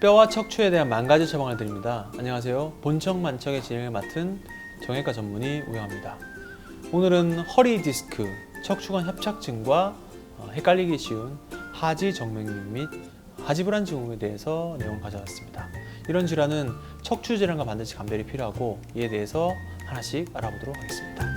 뼈와 척추에 대한 만 가지 처방을 드립니다. 안녕하세요. 본청 만청의 진행을 맡은 정형외과 전문의 우영합니다. 오늘은 허리 디스크, 척추관 협착증과 어, 헷갈리기 쉬운 하지 정맥류 및 하지 불안 증후에 대해서 내용을 가져왔습니다. 이런 질환은 척추 질환과 반드시 감별이 필요하고 이에 대해서 하나씩 알아보도록 하겠습니다.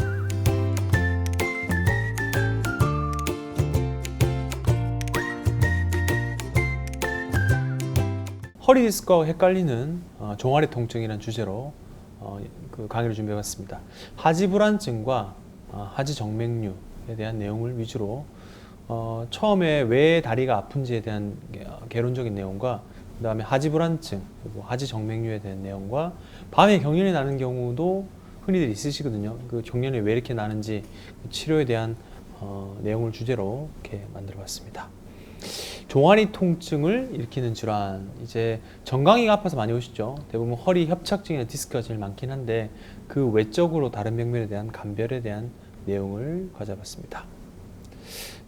허리 디스크와 헷갈리는 어, 종아리 통증이라는 주제로 어, 그 강의를 준비해봤습니다. 하지 불안증과 어, 하지 정맥류에 대한 내용을 위주로 어, 처음에 왜 다리가 아픈지에 대한 게- 어, 개론적인 내용과 그 다음에 하지 불안증 그리고 하지 정맥류에 대한 내용과 밤에 경련이 나는 경우도 흔히들 있으시거든요. 그 경련이 왜 이렇게 나는지 그 치료에 대한 어, 내용을 주제로 이렇게 만들어봤습니다. 종아리 통증을 일으키는 질환. 이제 정강이가 아파서 많이 오시죠? 대부분 허리 협착증이나 디스크가 제일 많긴 한데 그 외적으로 다른 병면에 대한 감별에 대한 내용을 가져봤습니다.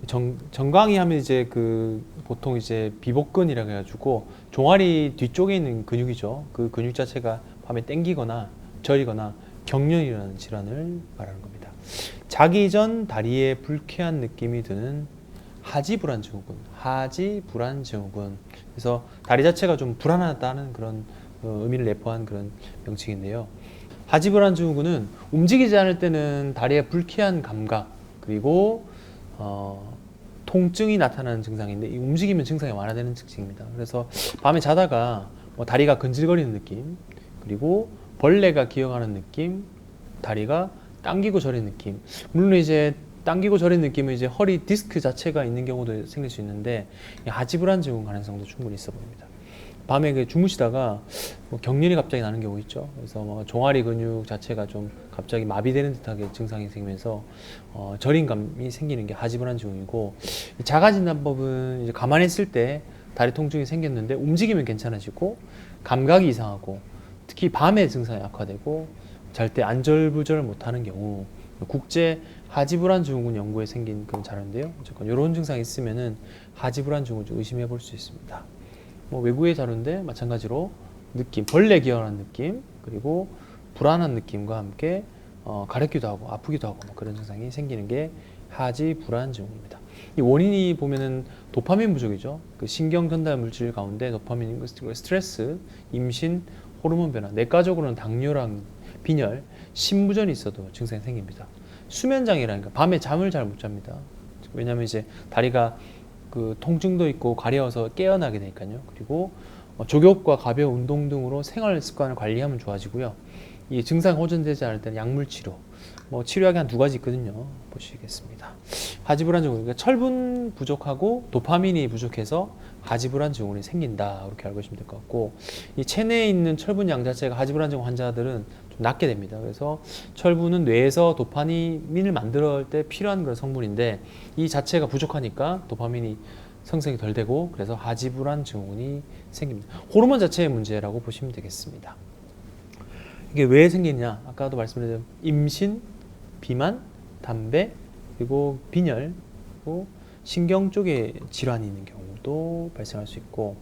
정, 정강이 하면 이제 그 보통 이제 비복근이라고 해가지고 종아리 뒤쪽에 있는 근육이죠. 그 근육 자체가 밤에 땡기거나 저리거나 경련이라는 질환을 말하는 겁니다. 자기 전 다리에 불쾌한 느낌이 드는 하지 불안 증후군, 하지 불안 증후군. 그래서 다리 자체가 좀 불안하다는 그런 어, 의미를 내포한 그런 명칭인데요. 하지 불안 증후군은 움직이지 않을 때는 다리에 불쾌한 감각 그리고 어, 통증이 나타나는 증상인데 이 움직이면 증상이 완화되는 특징입니다. 그래서 밤에 자다가 뭐 다리가 근질거리는 느낌 그리고 벌레가 기어가는 느낌, 다리가 당기고 저리는 느낌. 물론 이제 당기고 저리는 느낌은 이제 허리 디스크 자체가 있는 경우도 생길 수 있는데 이 하지불안 증후 가능성도 충분히 있어 보입니다. 밤에 그 주무시다가 뭐 경련이 갑자기 나는 경우 있죠. 그래서 뭐 종아리 근육 자체가 좀 갑자기 마비되는 듯하게 증상이 생기면서 어, 저림감이 생기는 게 하지불안 증후이고 이 자가진단법은 이제 가만히 있을 때 다리 통증이 생겼는데 움직이면 괜찮아지고 감각이 이상하고 특히 밤에 증상이 악화되고 잘 때 안절부절 못하는 경우 국제 하지불안 증후군 연구에 생긴 그런 자료인데요. 어쨌건 이런 증상이 있으면은 하지불안 증후군 좀 의심해 볼 수 있습니다. 뭐 외국의 자료인데 마찬가지로 느낌, 벌레 기어하는 느낌, 그리고 불안한 느낌과 함께 어, 가렵기도 하고 아프기도 하고 뭐 그런 증상이 생기는 게 하지 불안 증후입니다. 이 원인이 보면은 도파민 부족이죠. 그 신경 전달 물질 가운데 도파민, 그 스트레스, 임신, 호르몬 변화, 내과적으로는 당뇨랑 빈혈, 신부전이 있어도 증상이 생깁니다. 수면 장애라니까 밤에 잠을 잘 못 잡니다. 왜냐하면 이제 다리가 그 통증도 있고 가려워서 깨어나게 되니까요. 그리고 어, 족욕과 가벼운 운동 등으로 생활 습관을 관리하면 좋아지고요. 이 증상 호전되지 않을 때는 약물 치료, 뭐 치료약이 한 두 가지 있거든요. 보시겠습니다. 하지불안 증후, 그러니까 철분 부족하고 도파민이 부족해서 하지불안 증후군이 생긴다. 이렇게 알고 계시면 될 것 같고, 이 체내에 있는 철분 양 자체가 하지불안 증후 환자들은 좀 낮게 됩니다. 그래서 철분은 뇌에서 도파민을 만들 때 필요한 그런 성분인데 이 자체가 부족하니까 도파민이 생성이 덜 되고 그래서 하지불안 증후군이 생깁니다. 호르몬 자체의 문제라고 보시면 되겠습니다. 이게 왜 생기냐? 아까도 말씀드린 임신, 비만, 담배, 그리고 빈혈, 그리고 신경 쪽에 질환이 있는 경우도 발생할 수 있고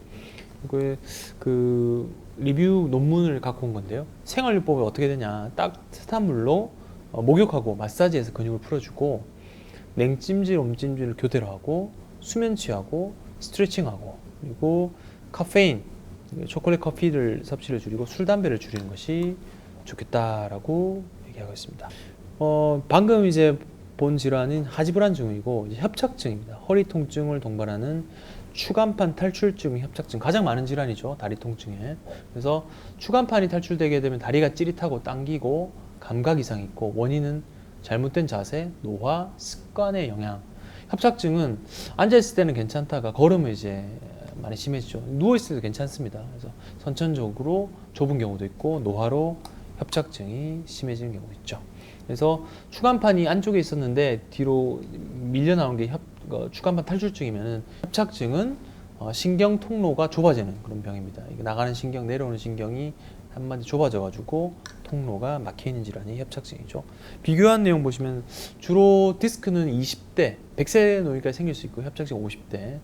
그, 그 리뷰 논문을 갖고 온 건데요. 생활요법이 어떻게 되냐? 따뜻한 물로 어, 목욕하고 마사지해서 근육을 풀어주고 냉찜질, 온찜질을 교대로 하고 수면 취하고 스트레칭하고 그리고 카페인, 초콜릿 커피를 섭취를 줄이고 술 담배를 줄이는 것이 좋겠다라고 얘기하고 있습니다. 어, 방금 이제 본 질환은 하지불안 증후이고 이제 협착증입니다. 허리 통증을 동반하는 추간판 탈출증 협착증 가장 많은 질환이죠 다리 통증에. 그래서 추간판이 탈출되게 되면 다리가 찌릿하고 당기고 감각 이상이 있고 원인은 잘못된 자세 노화 습관의 영향. 협착증은 앉아 있을 때는 괜찮다가 걸으면 이제 많이 심해지죠. 누워 있을 때도 괜찮습니다. 그래서 선천적으로 좁은 경우도 있고 노화로 협착증이 심해지는 경우 있죠. 그래서 추간판이 안쪽에 있었는데 뒤로 밀려 나온 게 협, 어, 추간판 탈출증이면은 협착증은 어, 신경 통로가 좁아지는 그런 병입니다. 이게 나가는 신경, 내려오는 신경이 한마디 좁아져가지고 통로가 막혀 있는 질환이 협착증이죠. 비교한 내용 보시면 주로 디스크는 20대, 100세 노인까지 생길 수 있고 협착증 50대.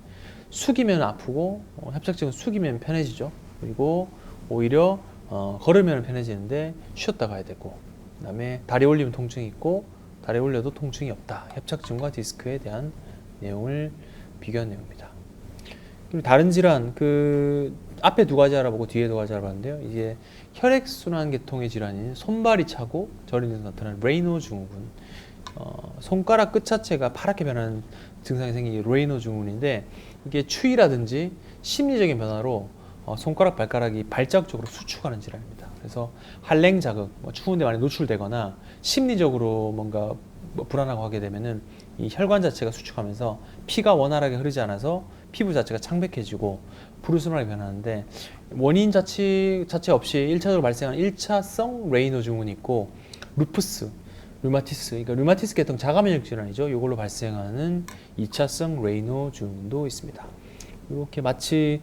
숙이면 아프고 어, 협착증은 숙이면 편해지죠. 그리고 오히려 어, 걸으면 편해지는데 쉬었다 가야 되고 그다음에 다리 올리면 통증이 있고 다리 올려도 통증이 없다. 협착증과 디스크에 대한 내용을 비교한 내용입니다. 그리고 다른 질환 그 앞에 두 가지 알아보고 뒤에 두 가지 알아봤는데요. 이게 혈액순환 계통의 질환인 손발이 차고 저리는 데서 나타나는 레이노 증후군. 어, 손가락 끝 자체가 파랗게 변하는 증상이 생긴 게 레이노 증후군인데 이게 추위라든지 심리적인 변화로 어, 손가락 발가락이 발작적으로 수축하는 질환입니다. 그래서 한랭 자극, 뭐 추운데 많이 노출되거나 심리적으로 뭔가 뭐 불안하고 하게 되면은 이 혈관 자체가 수축하면서 피가 원활하게 흐르지 않아서 피부 자체가 창백해지고 불우스름하게 변하는데 원인 자체 자체 없이 일차적으로 발생하는 일차성 레이노 증후군이 있고 루푸스, 류마티스, 그러니까 류마티스 계통 자가면역 질환이죠. 이걸로 발생하는 이차성 레이노 증후군도 있습니다. 이렇게 마치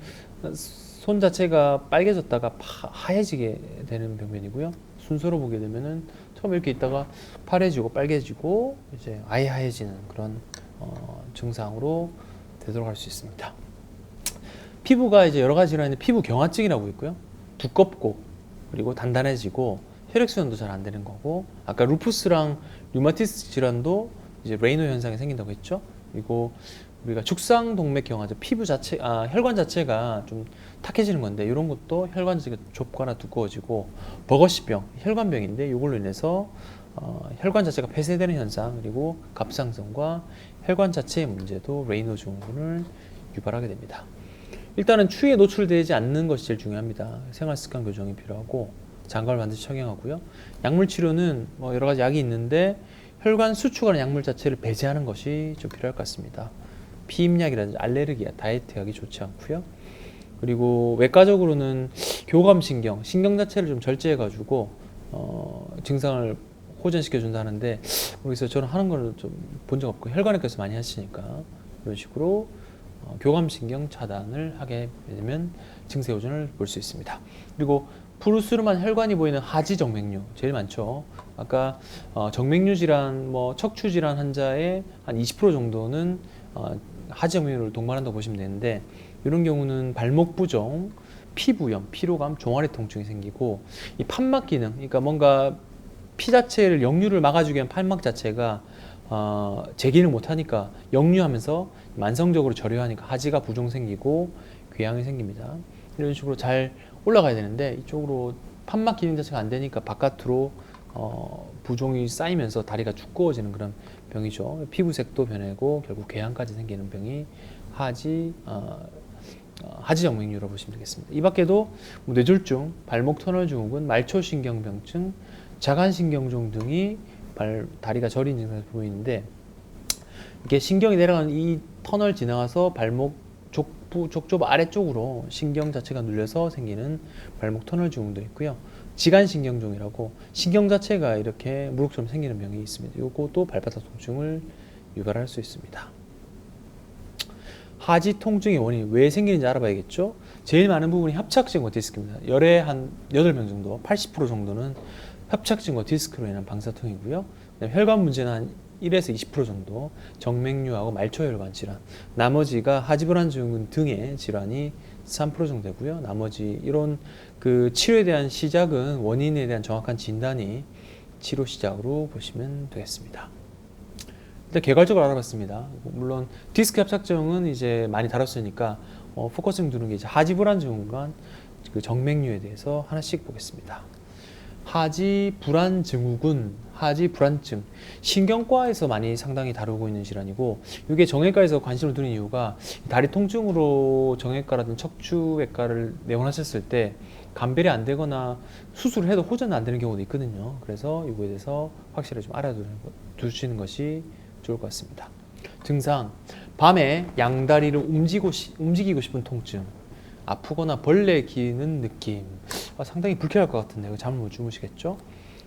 손 자체가 빨개졌다가 파- 하얘지게 되는 병변이고요. 순서로 보게 되면은 처음 이렇게 있다가 파래지고 빨개지고 이제 아예 하얘지는 그런 어, 증상으로 되도록 할수 있습니다. 피부가 이제 여러 가지 질환인데 피부 경화증이라고 있고요. 두껍고 그리고 단단해지고 혈액순환도 잘 안 되는 거고 아까 루푸스랑 류마티스 질환도 이제 레이노 현상이 생긴다고 했죠. 그리고 우리가 축상 동맥 경화죠. 피부 자체 아 혈관 자체가 좀 탁해지는 건데 이런 것도 혈관 자체가 좁거나 두꺼워지고 버거시병 혈관병인데 이걸로 인해서 어, 혈관 자체가 폐쇄되는 현상 그리고 갑상선과 혈관 자체의 문제도 레이노 증후군을 유발하게 됩니다. 일단은 추위에 노출되지 않는 것이 제일 중요합니다. 생활 습관 교정이 필요하고 장갑을 반드시 착용하고요. 약물 치료는 뭐 여러 가지 약이 있는데 혈관 수축하는 약물 자체를 배제하는 것이 좀 필요할 것 같습니다. 피임약이라든지 알레르기야, 다이어트 약이 좋지 않고요. 그리고 외과적으로는 교감 신경, 신경 자체를 좀 절제해가지고 어, 증상을 호전시켜 준다는데 모르겠어요. 저는 하는 걸좀본 적 없고 혈관외과에서 많이 하시니까 이런 식으로 어, 교감신경 차단을 하게 되면 증세 호전을 볼 수 있습니다. 그리고 푸르스름한 혈관이 보이는 하지 정맥류 제일 많죠. 아까 어, 정맥류 질환, 뭐 척추 질환 환자의 한 20% 정도는 어, 하지 정맥류를 동반한다고 보시면 되는데 이런 경우는 발목 부종, 피부염, 피로감, 종아리 통증이 생기고 이 판막 기능, 그러니까 뭔가 피 자체를 역류를 막아주기 위한 판막 자체가 어, 제기를 못하니까 역류하면서 만성적으로 절여하니까 하지가 부종 생기고 궤양이 생깁니다. 이런 식으로 잘 올라가야 되는데 이쪽으로 판막 기능 자체가 안 되니까 바깥으로 어, 부종이 쌓이면서 다리가 두꺼워지는 그런 병이죠. 피부색도 변하고 결국 궤양까지 생기는 병이 하지 어, 어, 하지정맥류라고 보시면 되겠습니다. 이 밖에도 뭐 뇌졸중, 발목 터널 증후군, 말초신경병증, 자간신경종 등이 발, 다리가 저린 증상을 보이는데 이게 신경이 내려가는 이 터널 지나가서 발목 족부 족좁 아래쪽으로 신경 자체가 눌려서 생기는 발목 터널 증후도 있고요. 지간신경종이라고 신경 자체가 이렇게 무릎처럼 생기는 병이 있습니다. 이것도 발바닥 통증을 유발할 수 있습니다. 하지 통증의 원인이 왜 생기는지 알아봐야겠죠. 제일 많은 부분이 협착증과 디스크입니다. 열에 한 8명 정도, 80% 정도는 협착증과 디스크로 인한 방사통이고요. 그다음에 혈관 문제는 한 1에서 20% 정도, 정맥류하고 말초혈관 질환. 나머지가 하지불안 증후군 등의 질환이 3% 정도 되고요. 나머지 이런 그 치료에 대한 시작은 원인에 대한 정확한 진단이 치료 시작으로 보시면 되겠습니다. 일단 개괄적으로 알아봤습니다. 물론 디스크 협착증은 이제 많이 다뤘으니까 어, 포커싱 두는 게 이제 하지 불안 증후군 그 정맥류에 대해서 하나씩 보겠습니다. 하지 불안 증후군, 하지 불안증, 신경과에서 많이 상당히 다루고 있는 질환이고 이게 정형외과에서 관심을 두는 이유가 다리 통증으로 정형외과라든 척추외과를 내원하셨을 때 감별이 안 되거나 수술을 해도 호전은 안 되는 경우도 있거든요. 그래서 이거에 대해서 확실히 좀 알아두시는 것이 좋을 것 같습니다. 증상 밤에 양다리를 움직이고, 시- 움직이고 싶은 통증 아프거나 벌레 기는 느낌 아, 상당히 불쾌할 것 같은데 잠을 못 주무시겠죠?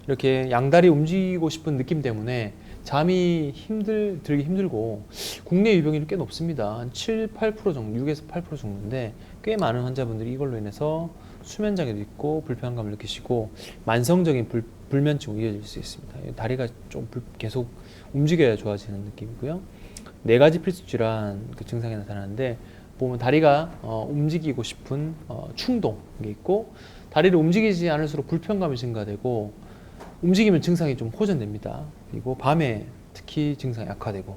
이렇게 양다리 움직이고 싶은 느낌 때문에 잠이 힘들 들기 힘들고 국내 유병률이 꽤 높습니다. 한 7, 8% 정도, 6에서 8% 정도인데 꽤 많은 환자분들이 이걸로 인해서 수면 장애도 있고 불편감을 느끼시고 만성적인 불, 불면증으로 이어질 수 있습니다. 다리가 좀 불- 계속 움직여야 좋아지는 느낌이고요. 네 가지 필수 질환 그 증상이 나타나는데 보면 다리가 어, 움직이고 싶은 어, 충동 게 있고 다리를 움직이지 않을수록 불편감이 증가되고 움직이면 증상이 좀 호전됩니다. 그리고 밤에 특히 증상이 악화되고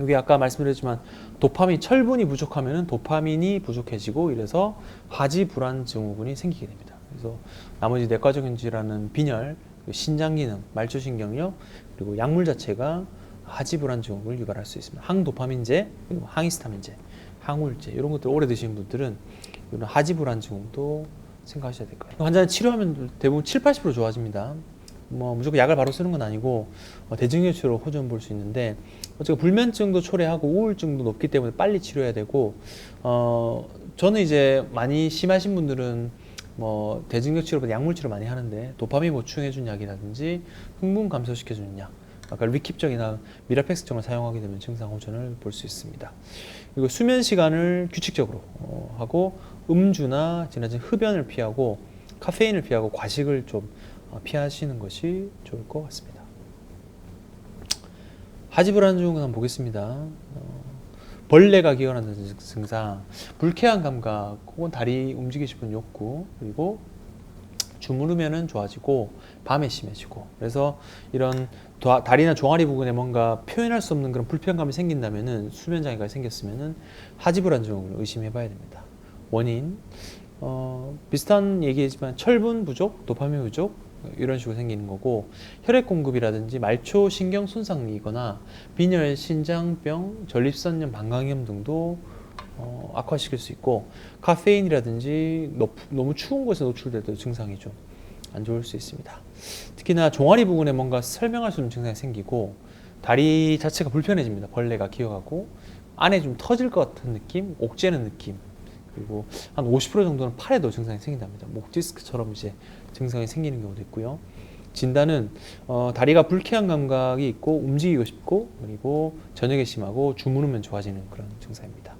여기 아까 말씀드렸지만 도파민 철분이 부족하면 도파민이 부족해지고 이래서 하지 불안 증후군이 생기게 됩니다. 그래서 나머지 내과적인 질환은 빈혈, 신장 기능, 말초 신경염 그리고 약물 자체가 하지 불안 증후군을 유발할 수 있습니다. 항도파민제 그리고 항히스타민제, 항우울제 이런 것들 오래 드시는 분들은 이런 하지 불안 증후도 생각하셔야 될 거예요. 환자는 치료하면 대부분 7, 80% 좋아집니다. 뭐 무조건 약을 바로 쓰는 건 아니고 어, 대증후치로 호전 볼 수 있는데 어쨌든 불면증도 초래하고 우울증도 높기 때문에 빨리 치료해야 되고 어 저는 이제 많이 심하신 분들은 뭐 대증격 치료보다 약물 치료 많이 하는데 도파민 보충해 준 약이라든지 흥분 감소시켜 주는 약 아까 리킵정이나 미라펙스정을 사용하게 되면 증상 호전을 볼 수 있습니다. 그리고 수면 시간을 규칙적으로 어, 하고 음주나 지나친 흡연을 피하고 카페인을 피하고 과식을 좀 어, 피하시는 것이 좋을 것 같습니다. 하지 불안 증후군 한번 보겠습니다. 어, 벌레가 기어난다는 증상, 불쾌한 감각, 혹은 다리 움직이고 싶은 욕구, 그리고 주무르면은 좋아지고 밤에 심해지고 그래서 이런 도- 다리나 종아리 부분에 뭔가 표현할 수 없는 그런 불편감이 생긴다면은 수면 장애가 생겼으면은 하지불안 증후군을 의심해봐야 됩니다. 원인 어, 비슷한 얘기지만 철분 부족, 도파민 부족 이런 식으로 생기는 거고 혈액 공급이라든지 말초 신경 손상이거나 빈혈, 신장병, 전립선염, 방광염 등도 어, 악화시킬 수 있고 카페인이라든지 너, 너무 추운 곳에 노출될 때 증상이 좀 안 좋을 수 있습니다. 특히나 종아리 부분에 뭔가 설명할 수 없는 증상이 생기고 다리 자체가 불편해집니다. 벌레가 기어가고 안에 좀 터질 것 같은 느낌, 옥죄는 느낌 그리고 한 50% 정도는 팔에도 증상이 생긴답니다. 목 디스크처럼 이제 증상이 생기는 경우도 있고요. 진단은 어, 다리가 불쾌한 감각이 있고 움직이고 싶고 그리고 저녁에 심하고 주무르면 좋아지는 그런 증상입니다.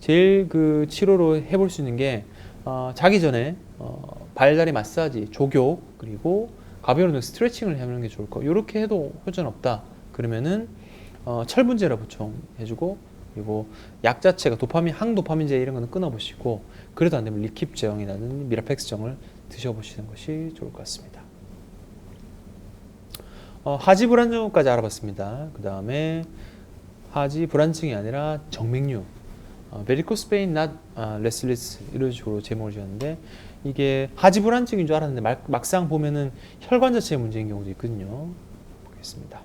제일 그 치료로 해볼 수 있는 게 어, 자기 전에 어, 발다리 마사지, 조교 그리고 가벼운 스트레칭을 해보는 게 좋을 거. 이렇게 해도 호전 없다. 그러면은 어, 철분제를 보충해주고 그리고 약 자체가 도파민, 항도파민제 이런 거는 끊어보시고 그래도 안 되면 리킵제형이라는 미라펙스정을 드셔보시는 것이 좋을 것 같습니다. 어, 하지 불안증까지 알아봤습니다. 그 다음에 하지 불안증이 아니라 정맥류, 어, 베리코스 not 아, 레슬리스 이런 식으로 제목을 지었는데 이게 하지 불안증인 줄 알았는데 막, 막상 보면은 혈관 자체의 문제인 경우도 있거든요. 보겠습니다.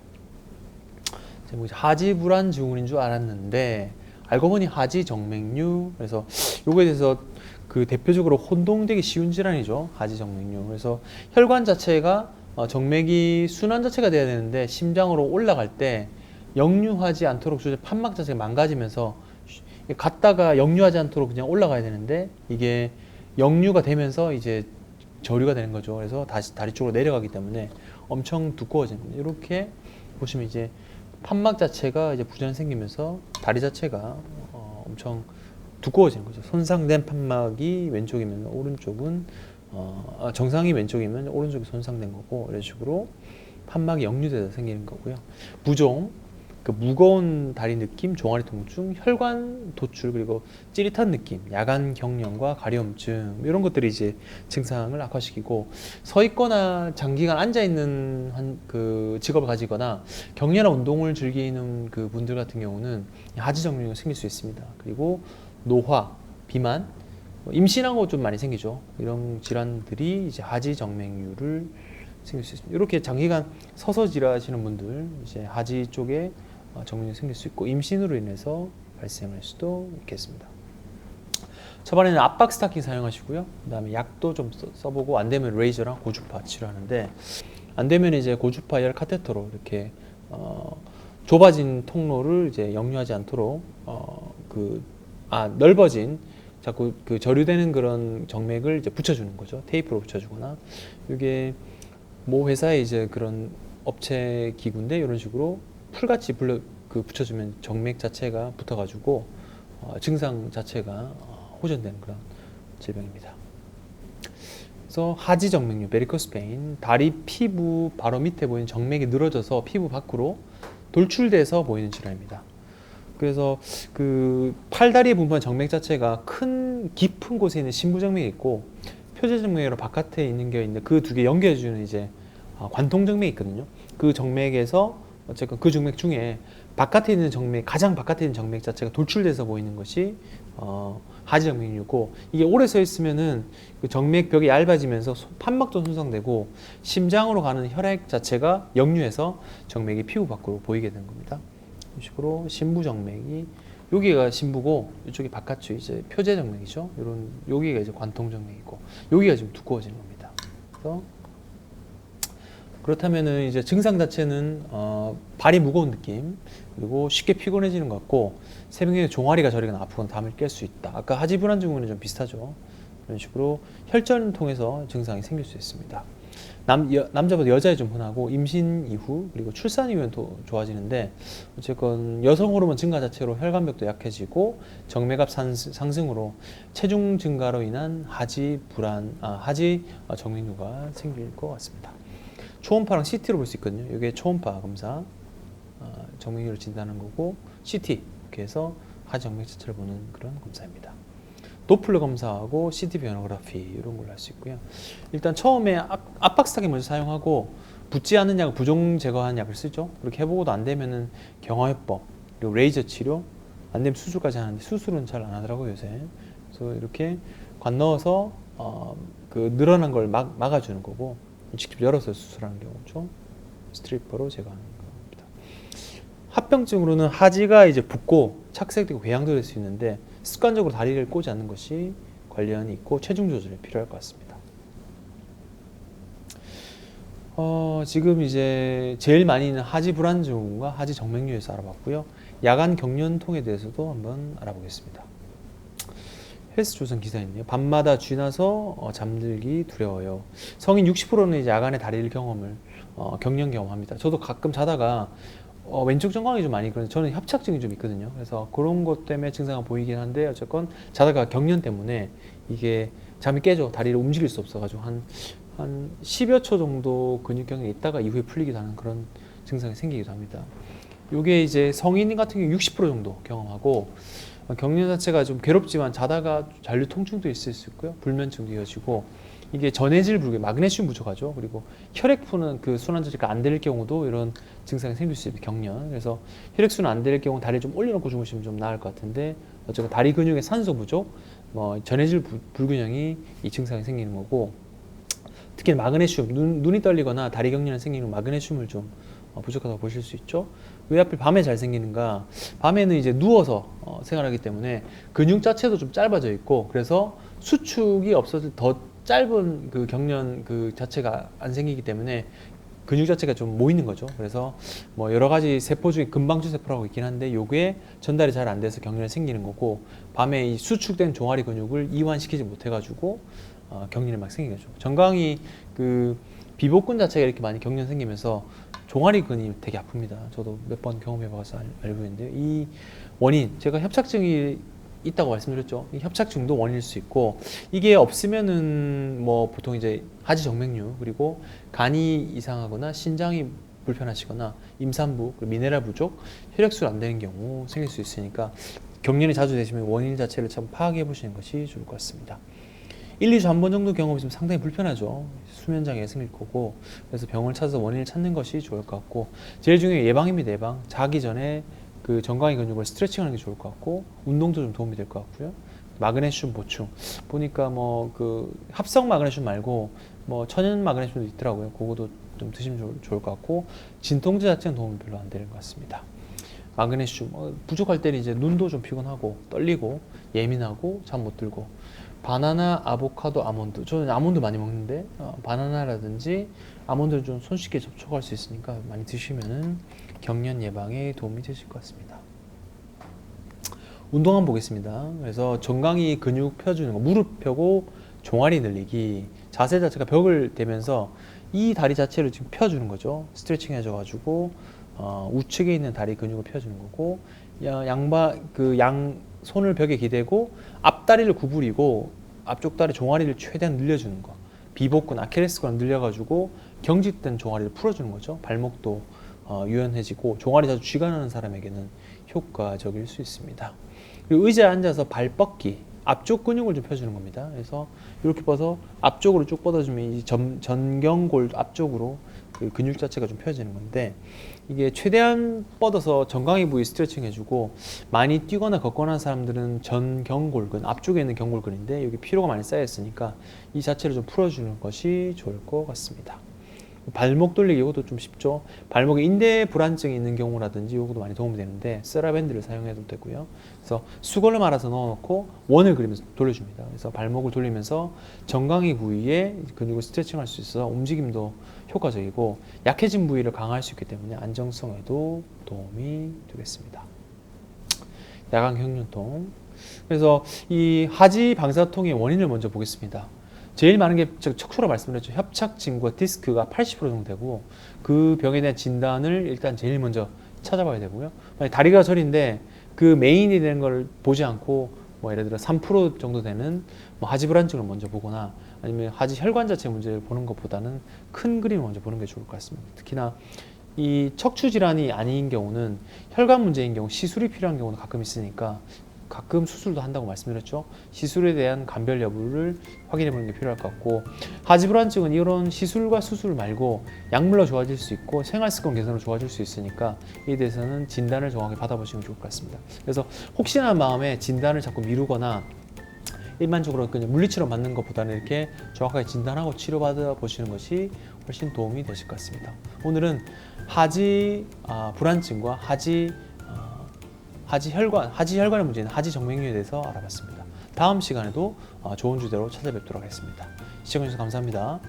하지 불안 증후군인 줄 알았는데 알고 보니 하지 정맥류. 그래서 요거에 대해서 그 대표적으로 혼동되기 쉬운 질환이죠. 하지 정맥류. 그래서 혈관 자체가 어, 정맥이 순환 자체가 돼야 되는데 심장으로 올라갈 때 역류하지 않도록 조절 판막 자체가 망가지면서 쉬- 갔다가 역류하지 않도록 그냥 올라가야 되는데 이게 역류가 되면서 이제 저류가 되는 거죠. 그래서 다시 다리 쪽으로 내려가기 때문에 엄청 거예요. 이렇게 보시면 이제 판막 자체가 이제 부전이 생기면서 다리 자체가 어, 엄청 두꺼워지는 거죠. 손상된 판막이 왼쪽이면 오른쪽은 어, 아, 정상이 왼쪽이면 오른쪽이 손상된 거고 이런 식으로 판막이 역류돼서 생기는 거고요. 부종, 그 무거운 다리 느낌, 종아리 통증, 혈관 도출 그리고 찌릿한 느낌, 야간 경련과 가려움증 이런 것들이 이제 증상을 악화시키고 서 있거나 장기간 앉아 있는 한 그 직업을 가지거나 격렬한 운동을 즐기는 그 분들 같은 경우는 하지 정맥류가 생길 수 있습니다. 그리고 노화, 비만, 뭐 임신하고 좀 많이 생기죠. 이런 질환들이 이제 하지 정맥류를 생길 수 있습니다. 이렇게 장기간 서서 질하시는 분들 이제 하지 쪽에 어, 정맥이 생길 수 있고 임신으로 인해서 발생할 수도 있겠습니다. 초반에는 압박 스타킹 사용하시고요. 그다음에 약도 좀 써- 써보고 안 되면 레이저랑 고주파 치료하는데 안 되면 이제 고주파 열 카테터로 이렇게 어, 좁아진 통로를 이제 역류하지 않도록 어, 그아 넓어진 자꾸 그 저류되는 그런 정맥을 이제 붙여주는 거죠. 테이프로 붙여주거나 이게 모 회사의 이제 그런 업체 기구인데 이런 식으로 풀같이 불러 그 붙여주면 정맥 자체가 붙어가지고 어, 증상 자체가 어, 호전되는 그런 질병입니다. 그래서 하지 정맥류, 베리커스 베인, 다리 피부 바로 밑에 보이는 정맥이 늘어져서 피부 밖으로 돌출돼서 보이는 질환입니다. 그래서 그 팔다리에 분포한 정맥 자체가 큰 깊은 곳에 있는 신부정맥이 있고 표제정맥으로 바깥에 있는 게 있는데 그 두 개 연결해주는 이제 아, 관통정맥이 있거든요. 그 정맥에서 어쨌건 그 정맥 중에 바깥에 있는 정맥 가장 바깥에 있는 정맥 자체가 돌출돼서 보이는 것이 어, 하지 정맥류고 이게 오래 서 있으면은 그 정맥 벽이 얇아지면서 소- 판막도 손상되고 심장으로 가는 혈액 자체가 역류해서 정맥이 피부 밖으로 보이게 되는 겁니다. 이런 식으로 신부 정맥이 여기가 신부고 이쪽이 바깥쪽 이제 표제 정맥이죠. 이런 여기가 이제 관통 정맥이고 여기가 지금 두꺼워지는 겁니다. 그래서 그렇다면은 이제 증상 자체는 어, 발이 무거운 느낌 그리고 쉽게 피곤해지는 것 같고 새벽에 종아리가 저리거나 아프거나 담을 깰 수 있다. 아까 하지 불안 증후군은 좀 비슷하죠. 이런 식으로 혈전을 통해서 증상이 생길 수 있습니다. 남, 여, 남자보다 여자에 좀 흔하고 임신 이후 그리고 출산 이후엔 더 좋아지는데 어쨌건 여성 호르몬 증가 자체로 혈관벽도 약해지고 정맥압 산- 상승으로 체중 증가로 인한 하지 불안 아, 하지 어, 정맥류가 생길 것 같습니다. 초음파랑 CT로 볼 수 있거든요. 이게 초음파 검사 어, 정맥류를 진단하는 거고 CT 이렇게 해서 하지 정맥 자체를 보는 그런 검사입니다. 도플러 검사하고 CT 비오노그래피 이런 걸로 할 수 있고요. 일단 처음에 압- 압박스타기 먼저 사용하고 붙지 않는 약을 부종 제거하는 약을 쓰죠. 그렇게 해보고도 안 되면은 경화요법 그리고 레이저 치료 안 되면 수술까지 하는데 수술은 잘 안 하더라고요 요새. 그래서 이렇게 관 넣어서 어, 그 늘어난 걸 막, 막아주는 거고 직접 열어서 수술하는 경우죠. 스트리퍼로 제거하는 겁니다. 합병증으로는 하지가 이제 붓고 착색되고 궤양도 될 수 있는데 습관적으로 다리를 꼬지 않는 것이 관련이 있고 체중 조절이 필요할 것 같습니다. 어, 지금 이제 제일 많이 있는 하지 불안 증후군과 하지 정맥류에서 알아봤고요. 야간 경련통에 대해서도 한번 알아보겠습니다. 헬스 조선 기사 있네요. 밤마다 쥐나서 어, 잠들기 두려워요. 성인 60%는 이제 야간에 다리를 경험을 어, 경련 경험합니다. 저도 가끔 자다가 어, 왼쪽 정강이 좀 많이 그런데 저는 협착증이 좀 있거든요. 그래서 그런 것 때문에 증상이 보이긴 한데 어쨌건 자다가 경련 때문에 이게 잠이 깨져 다리를 움직일 수 없어가지고 한 한 10여 초 정도 근육경에 있다가 이후에 풀리기도 하는 그런 증상이 생기기도 합니다. 요게 이제 성인 같은 경우 60% 정도 경험하고 어, 경련 자체가 좀 괴롭지만 자다가 잔류 통증도 있을 수 있고요. 불면증도 이어지고 이게 전해질 부족, 마그네슘 부족하죠. 그리고 혈액 푸는 그 순환 자체가 안 될 경우도 이런 증상이 생길 수 있어요. 경련. 그래서 혈액 순환 안 될 경우 다리 좀 올려놓고 주무시면 좀 나을 것 같은데 어쨌든 다리 근육의 산소 부족, 뭐 전해질 부- 불균형이 이 증상이 생기는 거고 특히 마그네슘, 눈, 눈이 떨리거나 다리 경련이 생기는 마그네슘을 좀 어, 부족하다고 보실 수 있죠. 왜 하필 밤에 잘 생기는가? 밤에는 이제 누워서 어, 생활하기 때문에 근육 자체도 좀 짧아져 있고 그래서 수축이 없어서 더 짧은 그 경련 그 자체가 안 생기기 때문에 근육 자체가 좀 모이는 거죠. 그래서 뭐 여러 가지 세포 중에 금방주 세포라고 있긴 한데 요게 전달이 잘 안 돼서 경련이 생기는 거고 밤에 이 수축된 종아리 근육을 이완시키지 못해 가지고 어, 경련이 막 생기죠. 정강이 그 비복근 자체가 이렇게 많이 경련 생기면서 종아리 근이 되게 아픕니다. 저도 몇 번 경험해봐서 알- 알고 있는데 이 원인 제가 협착증이 있다고 말씀드렸죠. 이 협착증도 원인일 수 있고 이게 없으면은 뭐 보통 이제 하지 정맥류 그리고 간이 이상하거나 신장이 불편하시거나 임산부 미네랄 부족 혈액순 안 되는 경우 생길 수 있으니까 경련이 자주 되시면 원인 자체를 참 파악해 보시는 것이 좋을 것 같습니다. 1, 2주 한 번 정도 경험 있으면 상당히 불편하죠. 수면 장애가 생길 거고 그래서 병원을 찾아서 원인을 찾는 것이 좋을 것 같고 제일 중요한 게 예방입니다. 예방. 자기 전에 그 정강이 근육을 스트레칭하는 게 좋을 것 같고 운동도 좀 도움이 될 것 같고요. 마그네슘 보충 보니까 뭐 그 합성 마그네슘 말고 뭐 천연 마그네슘도 있더라고요. 그거도 좀 드시면 좋을, 좋을 것 같고 진통제 자체는 도움이 별로 안 되는 것 같습니다. 마그네슘 어, 부족할 때는 이제 눈도 좀 피곤하고 떨리고 예민하고 잠 못 들고 바나나, 아보카도, 아몬드. 저는 아몬드 많이 먹는데 어, 바나나라든지 아몬드를 좀 손쉽게 접촉할 수 있으니까 많이 드시면은 경련 예방에 도움이 되실 것 같습니다. 운동 한번 보겠습니다. 그래서 정강이 근육 펴주는 거, 무릎 펴고 종아리 늘리기. 자세 자체가 벽을 대면서 이 다리 자체를 지금 펴주는 거죠. 스트레칭 해줘가지고 어, 우측에 있는 다리 근육을 펴주는 거고 야- 양바 그 양 손을 벽에 기대고 앞다리를 구부리고 앞쪽 다리 종아리를 최대한 늘려주는 거. 비복근 아킬레스건 늘려가지고 경직된 종아리를 풀어주는 거죠. 발목도 어, 유연해지고 종아리 자주 쥐가 나는 사람에게는 효과적일 수 있습니다. 그리고 의자에 앉아서 발 뻗기 앞쪽 근육을 좀 펴주는 겁니다. 그래서 이렇게 뻗어 앞쪽으로 쭉 뻗어주면 이 전, 전경골 앞쪽으로 그 근육 자체가 좀 펴지는 건데 이게 최대한 뻗어서 정강이 부위 스트레칭 해주고 많이 뛰거나 걷거나 하는 사람들은 전경골근 앞쪽에 있는 경골근인데 여기 피로가 많이 쌓여 있으니까 이 자체를 좀 풀어주는 것이 좋을 것 같습니다. 발목 돌리기 이것도 좀 쉽죠. 발목에 인대 불안증이 있는 경우라든지 이것도 많이 도움이 되는데 세라밴드를 사용해도 되고요. 그래서 수건을 말아서 넣어놓고 원을 그리면서 돌려줍니다. 그래서 발목을 돌리면서 정강이 부위에 근육을 스트레칭할 수 있어서 움직임도 효과적이고 약해진 부위를 강화할 수 있기 때문에 안정성에도 도움이 되겠습니다. 야간 경련통. 그래서 이 하지 방사통의 원인을 먼저 보겠습니다. 제일 많은 게 제가 척추로 말씀드렸죠. 협착증과 디스크가 80% 정도 되고 그 병에 대한 진단을 일단 제일 먼저 찾아봐야 되고요. 만약 다리가 저린데 그 메인이 되는 걸 보지 않고 뭐 예를 들어 3% 정도 되는 뭐 하지 불안증을 먼저 보거나 아니면 하지 혈관 자체 문제를 보는 것보다는 큰 그림을 먼저 보는 게 좋을 것 같습니다. 특히나 이 척추 질환이 아닌 경우는 혈관 문제인 경우 시술이 필요한 경우도 가끔 있으니까 가끔 수술도 한다고 말씀드렸죠. 시술에 대한 감별 여부를 확인해 보는 게 필요할 것 같고 하지 불안증은 이런 시술과 수술 말고 약물로 좋아질 수 있고 생활 습관 개선으로 좋아질 수 있으니까 이에 대해서는 진단을 정확히 받아보시면 좋을 것 같습니다. 그래서 혹시나 마음에 진단을 자꾸 미루거나 일반적으로 그냥 물리치료 맞는 것보다는 이렇게 정확하게 진단하고 치료받아 보시는 것이 훨씬 도움이 되실 것 같습니다. 오늘은 하지 아, 불안증과 하지 아, 하지 혈관, 하지 혈관의 문제는 하지 정맥류에 대해서 알아봤습니다. 다음 시간에도 어, 좋은 주제로 찾아뵙도록 하겠습니다. 시청해주셔서 감사합니다.